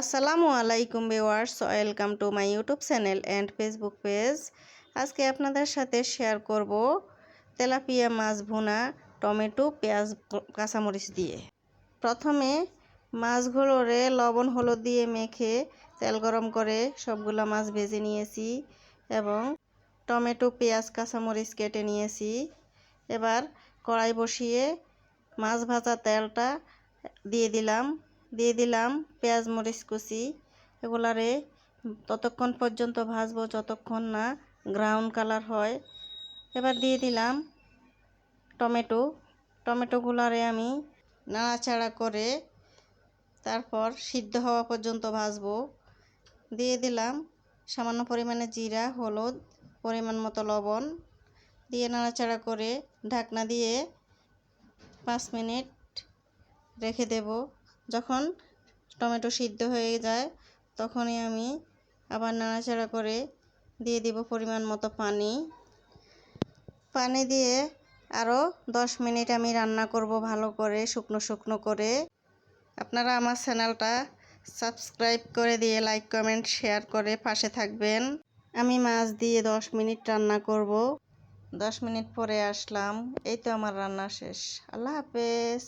আসসালামু আলাইকুম viewers, welcome to my YouTube channel and Facebook page. আজকে আপনাদের সাথে শেয়ার করব তেলাপিয়া মাছ ভুনা টমেটো, পেঁয়াজ, কাঁচামরিচ দিয়ে। প্রথমে মাছগুলোরে লবণ, হলুদ দিয়ে মেখে তেল গরম করে সবগুলো মাছ ভেজে নিয়েছি এবং টমেটো, পেঁয়াজ, কাঁচামরিচ কেটে নিয়েছি। এবার কড়াই বসিয়ে মাছ ভাজা তেলটা দিয়ে দিলাম। দিয়ে দিলাম পেঁয়াজ, মরিচ, কুচি। এগুলারে ততক্ষণ পর্যন্ত ভাজবো, যতক্ষণ না ব্রাউন কালার হয়। এবার দিয়ে দিলাম টমেটো। টমেটোগুলারে আমি নাড়াচাড়া করে তারপর সিদ্ধ হওয়া পর্যন্ত ভাজবো। দিয়ে দিলাম সামান্য পরিমাণে জিরা, হলুদ, পরিমাণ মতো লবণ। দিয়ে নাড়াচাড়া করে ঢাকনা দিয়ে পাঁচ মিনিট রেখে দেব। যখন টমেটো সিদ্ধ হয়ে যায়, তখনই আমি আবার নাড়াচাড়া করে দিয়ে দিব পরিমাণ মতো পানি। পানি দিয়ে আরও দশ মিনিট আমি রান্না করব ভালো করে, শুকনো শুকনো করে। আপনারা আমার চ্যানেলটা সাবস্ক্রাইব করে দিয়ে লাইক, কমেন্ট, শেয়ার করে পাশে থাকবেন। আমি মাছ দিয়ে দশ মিনিট রান্না করব। দশ মিনিট পরে আসলাম। এই তো আমার রান্না শেষ। আল্লাহ হাফেজ।